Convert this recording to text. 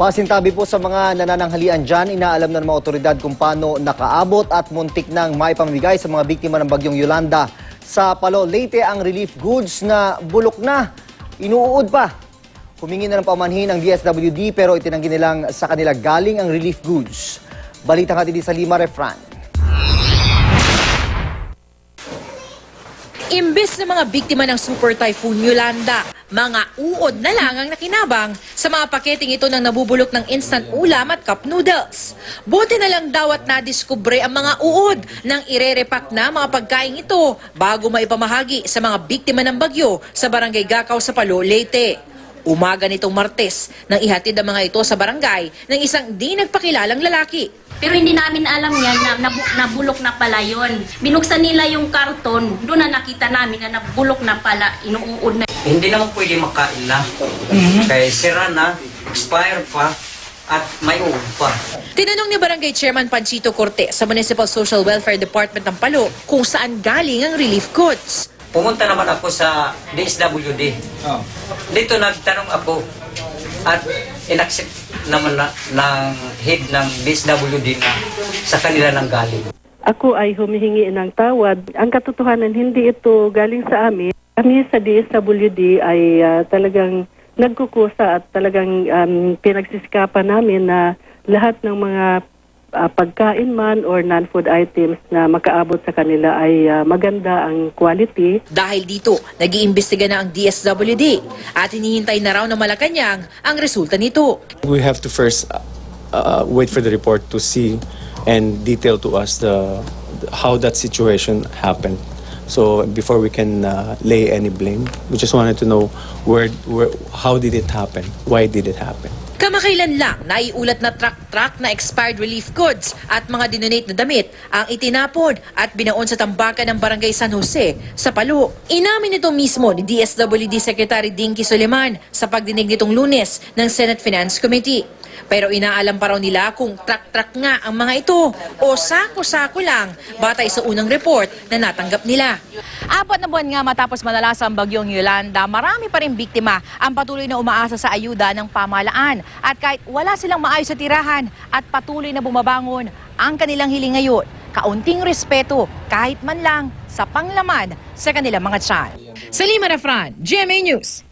Pasintabi po sa mga nanananghalian dyan, inaalam na ng mga otoridad kung paano nakaabot at muntik nang maipamigay sa mga biktima ng bagyong Yolanda. Sa Palo, Leyte ang relief goods na bulok na, inuud pa. Humingi na ng pamanhin ang DSWD pero itinanggi nilang sa kanila galing ang relief goods. Balita ka din sa Lima Refran. Imbes na mga biktima ng Super Typhoon Yolanda, mga uod na lang ang nakinabang sa mga paketing ito ng nabubulok ng instant ulam at cup noodles. Buti na lang daw at nadiskubre ang mga uod ng irerepak na mga pagkain ito bago maipamahagi sa mga biktima ng bagyo sa Barangay Gakaw sa Palo, Leyte. Umaga nitong Martes nang ihatid ang mga ito sa barangay ng isang di nagpakilalang lalaki. Pero hindi namin alam yan na nabu- nabulok na pala yon. Binuksan nila yung karton, doon na nakita namin na nabulok na pala, inuud na. Hindi naman pwede makain na. Kaya sira na, expire pa, at may uod pa. Tinanong ni Barangay Chairman Panchito Corte sa Municipal Social Welfare Department ng Palo kung saan galing ang relief goods. Pumunta naman ako sa DSWD. Dito nagtanong ako at inaccept naman na, ng head ng DSWD na sa kanila nang galing. Ako ay humihingi ng tawad. Ang katotohanan, hindi ito galing sa amin. Kami sa DSWD ay ah, talagang nagkukusa at talagang um, pinagsisikapan namin na lahat ng mga ah, pagkain man or non-food items na makaabot sa kanila ay ah, maganda ang quality. Dahil dito, nag-iimbestiga na ang DSWD at hinihintay na raw ng Malacanang ang resulta nito. We have to first uh, wait for the report to see and detail to us the how that situation happened. So before we can uh, lay any blame, we just wanted to know where, where, how did it happen? Why did it happen? Kamakailan lang, naiulat na truck-truck na expired relief goods at mga dinonate na damit ang itinapon at binaon sa tambakan ng Barangay San Jose sa Palo. Inamin ito mismo ni DSWD Secretary Dinky Suleman sa pagdinig nitong lunes ng Senate Finance Committee. Pero inaalam pa raw nila kung truck-truck nga ang mga ito o sako-sako lang batay sa unang report na natanggap nila. Apat na buwan nga matapos malalas ang bagyong Yolanda, marami pa rin biktima ang patuloy na umaasa sa ayuda ng pamahalaan. At kahit wala silang maayos sa tirahan at patuloy na bumabangon, ang kanilang hiling ngayon, kaunting respeto kahit man lang sa panglaman sa kanilang mga tiyan. Sa Lima Refran, GMA News.